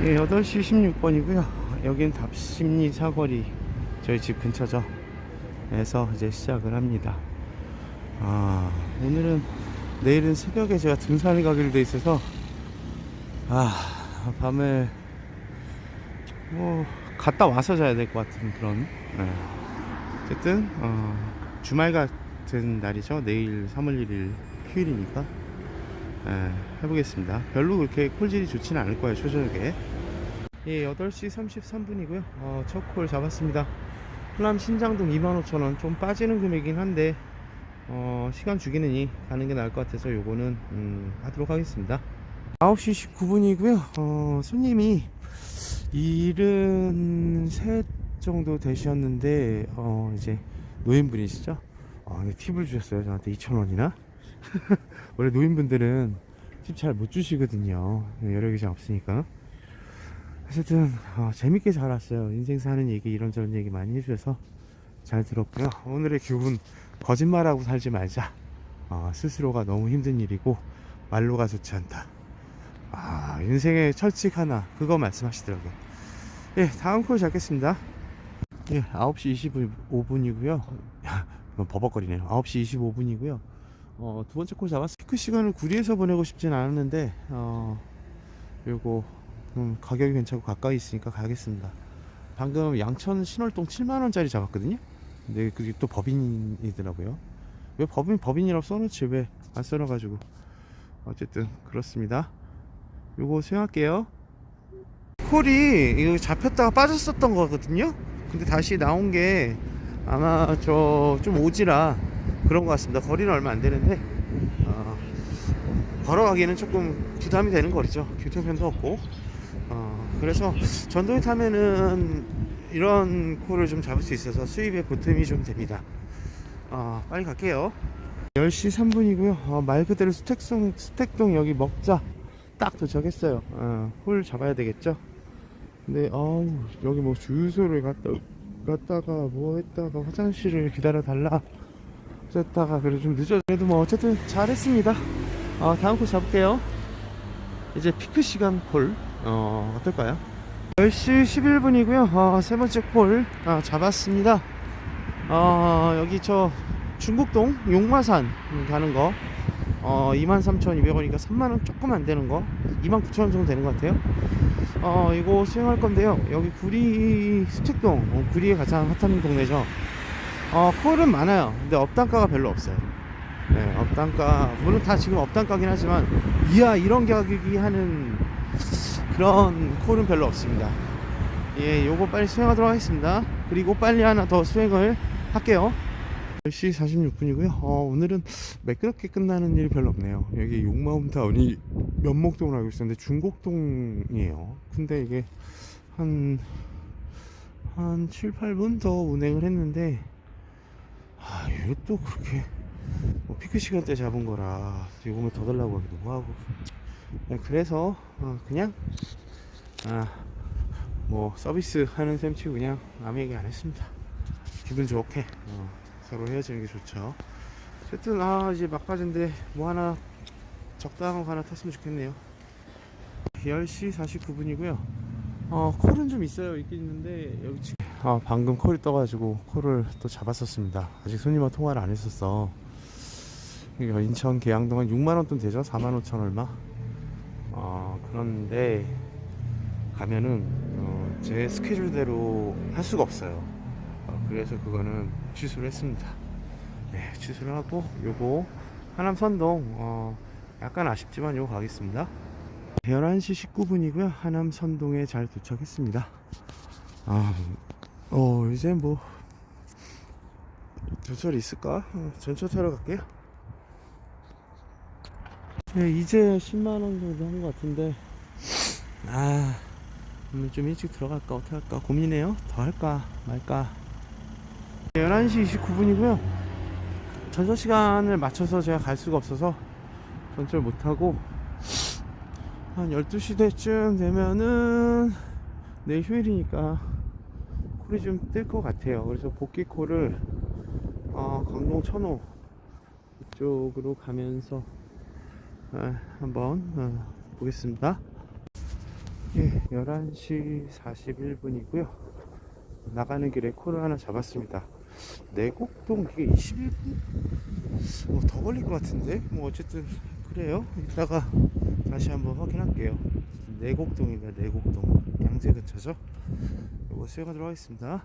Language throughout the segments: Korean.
예, 8시 16분이고요. 여긴 답심리 사거리 저희 집 근처죠. 에서 이제 시작을 합니다. 아, 오늘은 내일은 새벽에 제가 등산을 가기로 돼 있어서 아, 밤에 뭐 갔다 와서 자야 될 것 같은 그런 예. 어쨌든 어, 주말 같은 날이죠. 내일 3월 1일 휴일이니까 예, 해보겠습니다. 별로 그렇게 콜질이 좋지는 않을 거예요, 초저녁에. 예, 8시 33분이고요. 어, 첫 콜 잡았습니다. 호남 신장동 25,000원. 좀 빠지는 금액이긴 한데, 어, 시간 죽이느니 가는 게 나을 것 같아서 요거는, 음, 하도록 하겠습니다. 9시 19분이고요. 어, 손님이 73 정도 되셨는데, 어, 이제 노인분이시죠? 어, 근데 팁을 주셨어요. 저한테 2,000원이나. 원래 노인분들은 팁 잘 못 주시거든요. 여력이 잘 없으니까. 어쨌든 어, 재밌게 잘 왔어요. 인생 사는 얘기 이런저런 얘기 많이 해주셔서 잘 들었고요. 오늘의 교훈 거짓말하고 살지 말자. 어, 스스로가 너무 힘든 일이고 말로가 좋지 않다. 아 인생의 철칙 하나 그거 말씀하시더라고요. 예 다음 콜 잡겠습니다. 예 9시 25분이고요. 버벅거리네요. 9시 25분이고요. 어, 두 번째 콜 잡았어. 피크 시간을 구리에서 보내고 싶진 않았는데, 어, 요거, 음, 가격이 괜찮고 가까이 있으니까 가겠습니다. 방금 양천 신월동 7만원짜리 잡았거든요? 근데 그게 또 법인이더라고요. 왜 법인, 법인이라고 써놓지? 왜 안 써놔가지고. 어쨌든, 그렇습니다. 요거 수행할게요. 콜이 이거 잡혔다가 빠졌었던 거거든요? 근데 다시 나온 게 아마 저 좀 오지라 그런 것 같습니다. 거리는 얼마 안 되는데 어, 걸어가기에는 조금 부담이 되는 거리죠. 교통편도 없고 어, 그래서 전동에 타면은 이런 콜을 좀 잡을 수 있어서 수입에 보탬이 좀 됩니다. 어, 빨리 갈게요. 10시 3분이고요. 어, 말 그대로 스택동, 스택동 여기 먹자 딱 도착했어요. 어, 홀 잡아야 되겠죠. 근데 어우 여기 뭐 주유소를 갔다 갔다가 뭐 했다가 화장실을 기다려 달라 했다가 그래도 좀 늦어 그래도 뭐 어쨌든 잘했습니다. 어, 다음 콜 잡을게요. 이제 피크 시간 콜 어, 어떨까요? 10시 11분이고요. 어, 세 번째 콜 어, 잡았습니다. 어, 여기 저 중국동 용마산 가는 거. 어, 23,200원이니까 3만원 조금 안 되는 거. 29,000원 정도 되는 것 같아요. 어, 이거 수행할 건데요. 여기 구리 수택동 어, 구리에 가장 핫한 동네죠 어, 콜은 많아요. 근데 업단가가 별로 없어요. 네, 업단가, 물론 다 지금 업단가긴 하지만, 이야, 이런 가격이 하는 그런 콜은 별로 없습니다. 예, 요거 빨리 수행하도록 하겠습니다. 그리고 빨리 하나 더 수행을 할게요. 10시 46분이고요. 어, 오늘은 매끄럽게 끝나는 일이 별로 없네요. 여기 용마움타운이 면목동을 알고 있었는데 중곡동이에요. 근데 이게 한, 한 7, 8분 더 운행을 했는데, 아, 이게 또 그렇게 뭐 피크 시간대 잡은 거라 요금을 더 달라고 하기도 하고. 네, 그래서 어, 그냥 아, 뭐 서비스 하는 셈 치고 그냥 아무 얘기 안 했습니다. 기분 좋게 어, 서로 헤어지는 게 좋죠. 어쨌든 아 이제 막바지인데 뭐 하나 적당한 거 하나 탔으면 좋겠네요. 10시 49분이고요. 어 콜은 좀 있어요. 있긴 있는데 여기 지금 아, 방금 콜이 떠가지고 콜을 또 잡았었습니다. 아직 손님과 통화를 안 했었어. 인천 계양동 한 6만원 돈 되죠? 4만 5천 얼마? 어, 그런데 가면은 어, 제 스케줄대로 할 수가 없어요. 어, 그래서 그거는 취소를 했습니다. 네, 취소를 하고 요거 하남 선동 어, 약간 아쉽지만 요거 가겠습니다. 11시 19분이고요. 하남 선동에 잘 도착했습니다. 아, 어 이제 뭐 전철 있을까? 어, 전철 타러 갈게요. 네, 이제 10만 원 정도 한 것 같은데 아 오늘 좀 일찍 들어갈까 어떻게 할까 고민이네요. 더 할까 말까. 11시 29분이고요. 전철 시간을 맞춰서 제가 갈 수가 없어서 전철 못 하고 한 12시 대쯤 되면은 내일 휴일이니까 콜이 좀 뜰 것 같아요. 그래서 복귀 콜을 어, 강동 천호 이쪽으로 가면서 어, 한번 어, 보겠습니다. 예, 11시 41분이고요. 나가는 길에 콜을 하나 잡았습니다. 내곡동 이게 21분? 뭐 더 걸릴 것 같은데? 뭐 어쨌든 그래요. 이따가 다시 한번 확인할게요. 내곡동입니다. 내곡동 양재 근처죠. 이거 수행하도록 하겠습니다.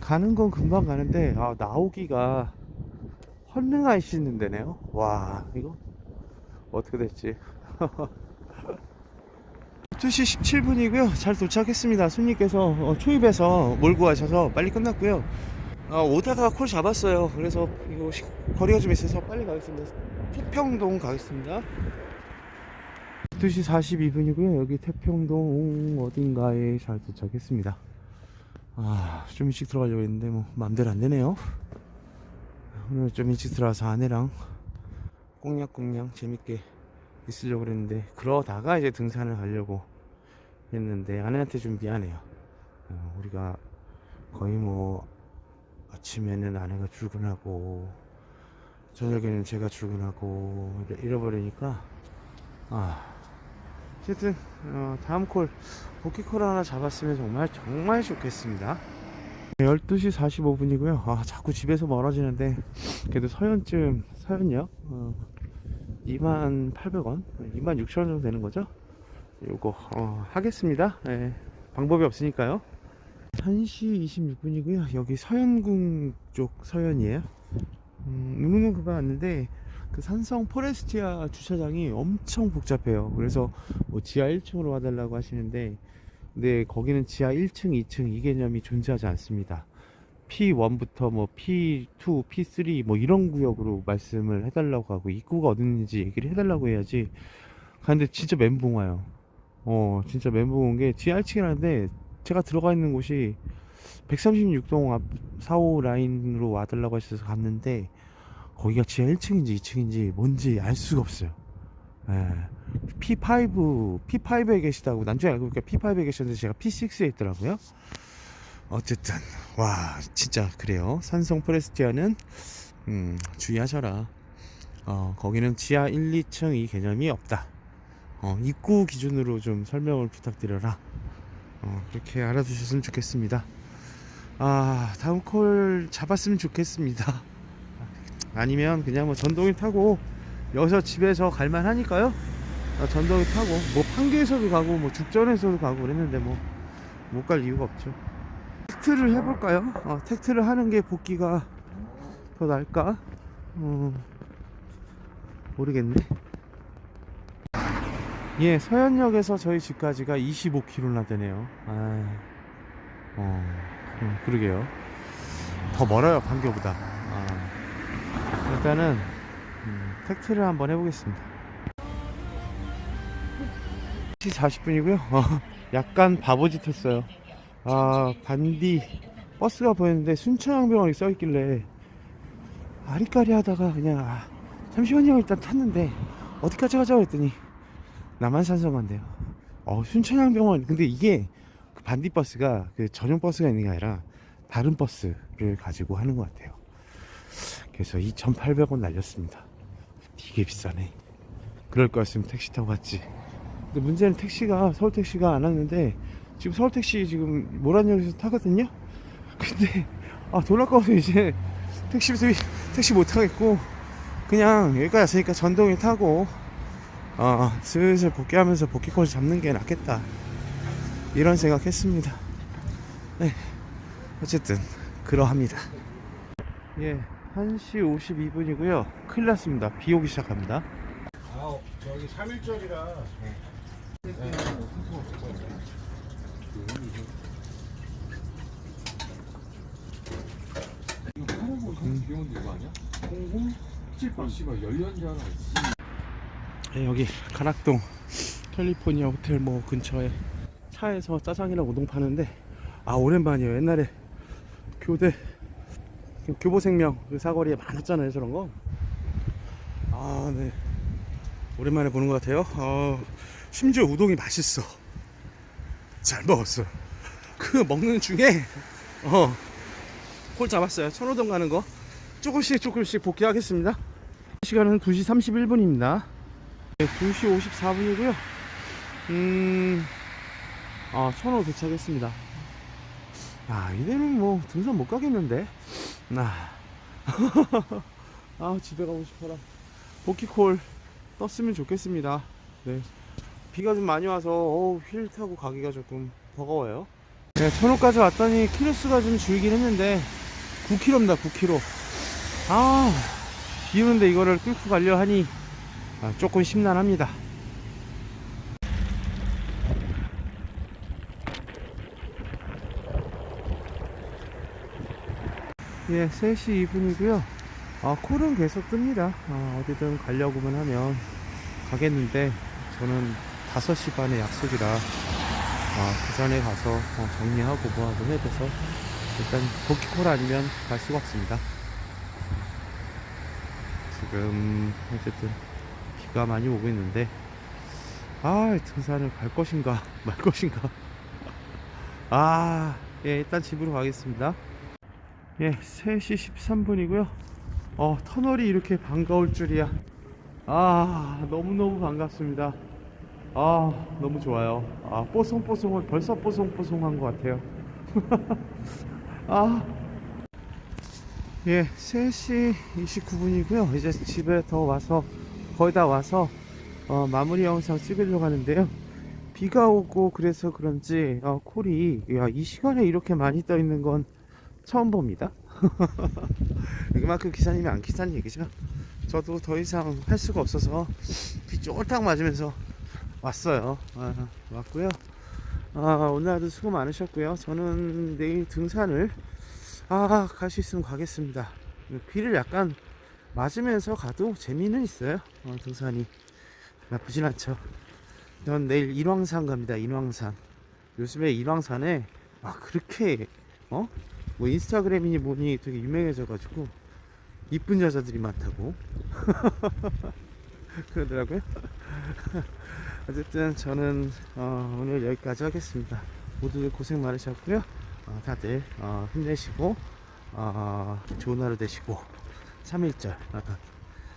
가는 건 금방 가는데 아, 나오기가 헌능하이 씻는 데네요. 와 이거 어떻게 됐지? 2시 17분이고요. 잘 도착했습니다. 손님께서 어, 초입에서 몰고 가셔서 빨리 끝났고요. 어, 오다가 콜 잡았어요. 그래서 이거 시- 거리가 좀 있어서 빨리 가겠습니다. 태평동 가겠습니다. 2시 42분이고요. 여기 태평동 어딘가에 잘 도착했습니다. 아, 좀 일찍 들어가려고 했는데 뭐 마음대로 안 되네요. 오늘 좀 일찍 들어와서 아내랑 꽁냥꽁냥 재밌게 있으려고 그랬는데 그러다가 이제 등산을 가려고 했는데 아내한테 좀 미안해요. 어, 우리가 거의 뭐 아침에는 아내가 출근하고 저녁에는 제가 출근하고 이래버리니까 아 어쨌든 어, 다음 콜 복귀 콜 하나 잡았으면 정말 정말 좋겠습니다. 12시 45분이고요. 아, 자꾸 집에서 멀어지는데 그래도 서현쯤 서현역 어, 2만 800원, 2만 6천 원 정도 되는 거죠? 요거 어, 하겠습니다. 예, 방법이 없으니까요. 1시 26분이고요. 여기 서현궁 쪽 서현이에요. 음, 우르는 그가 왔는데 그 산성 포레스티아 주차장이 엄청 복잡해요. 그래서 뭐 지하 1층으로 와달라고 하시는데 근데 거기는 지하 1층, 2층 이 개념이 존재하지 않습니다. P1부터 뭐 P2, P3 뭐 이런 구역으로 말씀을 해달라고 하고 입구가 어딘지 얘기를 해달라고 해야지. 근데 진짜 멘붕 와요. 어, 진짜 멘붕 온 게 지하 1층이라는데 제가 들어가 있는 곳이 136동 앞 4호 라인으로 와달라고 하셔서 갔는데 거기가 지하 1층인지 2층인지 뭔지 알 수가 없어요. 예. P5, P5에 계시다고 나중에 알고 보니까 P5에 계셨는데 제가 P6에 있더라고요. 어쨌든 와 진짜 그래요. 산성 프레스티아는 음, 주의하셔라. 어, 거기는 지하 1, 2층 이 개념이 없다. 어, 입구 기준으로 좀 설명을 부탁드려라. 어, 그렇게 알아두셨으면 좋겠습니다. 아 다음 콜 잡았으면 좋겠습니다. 아니면 그냥 뭐 전동이 타고 여기서 집에서 갈만 하니까요. 아, 전동이 타고 뭐 판교에서도 가고 뭐 죽전에서도 가고 그랬는데 뭐 못 갈 이유가 없죠. 텍트를 해볼까요? 어, 텍트를 하는 게 복귀가 더 나을까? 어, 모르겠네. 예, 서현역에서 저희 집까지가 25km나 되네요. 아, 어, 음, 그러게요. 더 멀어요, 판교보다. 아, 일단은 음, 텍트를 한번 해보겠습니다. 40분이고요. 어, 약간 바보짓 했어요. 아, 반디 버스가 보였는데 순천향병원이 써있길래 아리까리 하다가 그냥 아, 잠시만요 일단 탔는데 어디까지 가자고 했더니 남한산성 간대요. 어, 순천향병원 근데 이게 그 반디 버스가 그 전용 버스가 있는 게 아니라 다른 버스를 가지고 하는 것 같아요. 그래서 2,800원 날렸습니다. 되게 비싸네. 그럴 거였으면 택시 타고 갔지. 근데 문제는 택시가 서울 택시가 안 왔는데 지금 서울 택시 지금 모란역에서 타거든요. 근데 아돈 아까워서 이제 택시 택시 못 타겠고 그냥 여기까지 왔으니까 전동이 타고 어 슬슬 복귀하면서 복귀 코스 잡는 게 낫겠다 이런 생각했습니다. 네 어쨌든 그러합니다. 예 1시 52분이고요. 큰일 났습니다. 비 오기 시작합니다. 아, 저기 3일절이라. 이거 팔아보고 형 비용인데 이거 아니야? 00 78 씨발 열렸는지 하나 있지. 네, 여기 가락동 캘리포니아 호텔 뭐 근처에 차에서 짜장이랑 우동 파는데 아 오랜만이에요 옛날에 교대 그 교보생명 그 사거리에 많았잖아요 저런 거 아 네. 오랜만에 보는 것 같아요. 어, 심지어 우동이 맛있어. 잘 먹었어. 그 먹는 중에 어 콜 잡았어요. 천호동 가는 거. 조금씩 조금씩 복귀하겠습니다. 시간은 2시 31분입니다. 네, 2시 54분이고요. 음, 아, 천호 도착했습니다. 아, 이대는 뭐 등산 못 가겠는데. 아, 아 집에 가고 싶어라. 보키콜 떴으면 좋겠습니다. 네. 비가 좀 많이 와서 어우, 휠 타고 가기가 조금 버거워요. 네, 천호까지 왔더니 키로수가 좀 줄긴 했는데 9km입니다. 9km. 아, 비 오는데 이거를 뚫고 가려 하니 아, 조금 심란합니다. 예, 3시 2분이고요. 아, 콜은 계속 뜹니다. 아, 어디든 가려고만 하면 가겠는데, 저는 5시 반에 약속이라, 아, 그 전에 가서 어, 정리하고 뭐하고 해야 돼서, 일단 도끼콜 아니면 갈 수가 없습니다. 지금, 어쨌든, 비가 많이 오고 있는데, 아, 등산을 갈 것인가, 말 것인가. 아, 예, 일단 집으로 가겠습니다. 예, 3시 13분이고요. 어, 터널이 이렇게 반가울 줄이야. 아, 너무너무 반갑습니다. 아, 너무 좋아요. 아, 뽀송뽀송한, 벌써 뽀송뽀송한 것 같아요. 아. 예, 3시 29분이고요. 이제 집에 더 와서, 거의 다 와서, 어, 마무리 영상 찍으려고 하는데요. 비가 오고 그래서 그런지, 어, 콜이, 야, 이 시간에 이렇게 많이 떠 있는 건 처음 봅니다. 그만큼 기사님이 안 키사는 얘기죠. 저도 더 이상 할 수가 없어서 비 쫄딱 맞으면서 왔어요. 아, 왔고요. 아, 오늘 하루 수고 많으셨고요. 저는 내일 등산을 아, 갈 수 있으면 가겠습니다. 비를 약간 맞으면서 가도 재미는 있어요. 어, 등산이 나쁘진 않죠. 전 내일 인왕산 갑니다. 인왕산. 요즘에 인왕산에 아 그렇게 어? 뭐 인스타그램이니 뭐니 되게 유명해져가지고 이쁜 여자들이 많다고 그러더라고요. 어쨌든 저는 어, 오늘 여기까지 하겠습니다. 모두들 고생 많으셨고요. 어, 다들 어, 힘내시고 어, 좋은 하루 되시고 3일절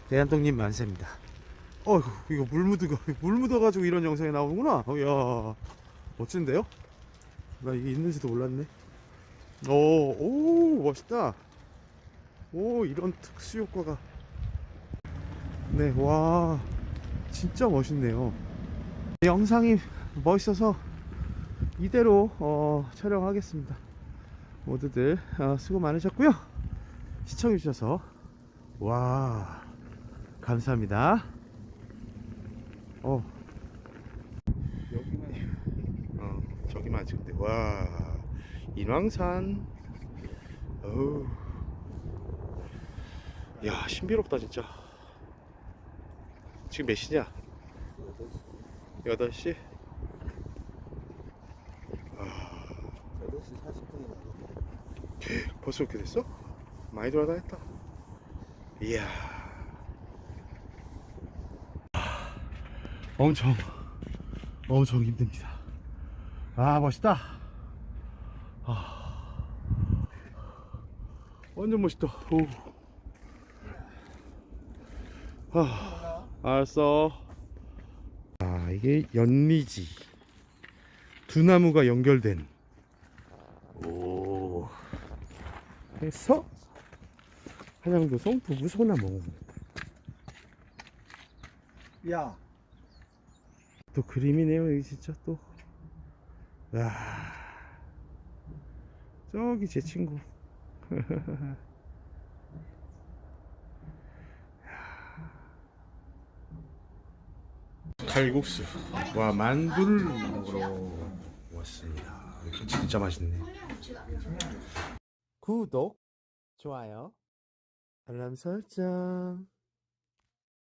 대한독립 만세입니다. 어이구 이거 물 묻어가 물 묻어가지고 이런 영상이 나오는구나. 어, 야 멋진데요? 나 이게 있는지도 몰랐네. 오, 오, 멋있다. 오, 이런 특수 효과가. 네, 와, 진짜 멋있네요. 영상이 멋있어서 이대로 어, 촬영하겠습니다. 모두들 어, 수고 많으셨고요. 시청해 주셔서 와, 감사합니다. 어, 여기만, 어, 저기만 찍는데 와. 인왕산. 어우. 야 신비롭다 진짜. 지금 몇 시냐? 8시 8시? 40분이 벌써 이렇게 됐어? 많이 돌아다 했다. 이야. 엄청 엄청 힘듭니다. 아 멋있다 아 완전 멋있다. 오. 아, 알았어. 아 이게 연리지. 두 나무가 연결된. 오. 해서 한양도성 부부 소나무 야, 또 그림이네요 여기 진짜 또. 야. 저기 제 친구. 칼국수. 와 만두를 먹으러 왔습니다. 진짜 맛있네. 구독 좋아요 알람 설정